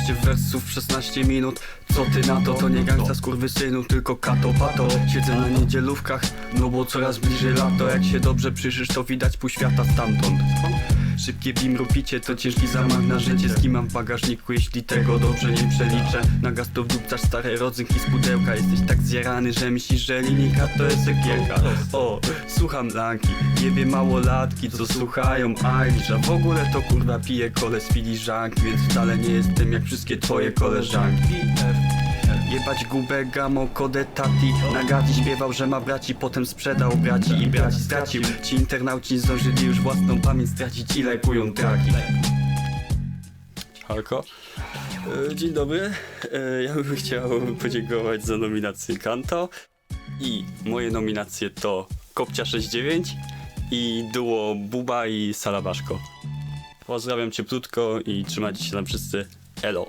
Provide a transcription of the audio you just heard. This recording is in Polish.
16 wersów w 16 minut. Co ty na to? To nie gangsta skurwysynu, tylko kato pato. Siedzę na niedzielówkach, no bo coraz bliżej lato. Jak się dobrze przyjrzysz, to widać pół świata stamtąd Szybkie bimru picie to ciężki zamach na życie Z kim mam w bagażniku, jeśli tego dobrze nie przeliczę? Na gaz to wdupcasz stare rodzynki z pudełka. Jesteś tak zjarany, że myślisz, że linijka to jest ekierka. O, słucham Lanki, jebie małolatki, co słuchają Eilish A w ogóle to kurwa piję kole z filiżanki Więc wcale nie jestem jak wszystkie twoje koleżanki Jebać gubę, gamo, kodę, tati Na gati śpiewał, że ma braci Potem sprzedał braci i braci stracił Ci internauci nie zdążyli już własną pamięć stracić I lajkują traki Halko? E, Dzień dobry. E, Ja bym chciał podziękować za nominację Kanto. I moje nominacje to Kopcia 69 i duo Buba i Salabaszko. Pozdrawiam cieplutko i trzymajcie się tam wszyscy. Elo.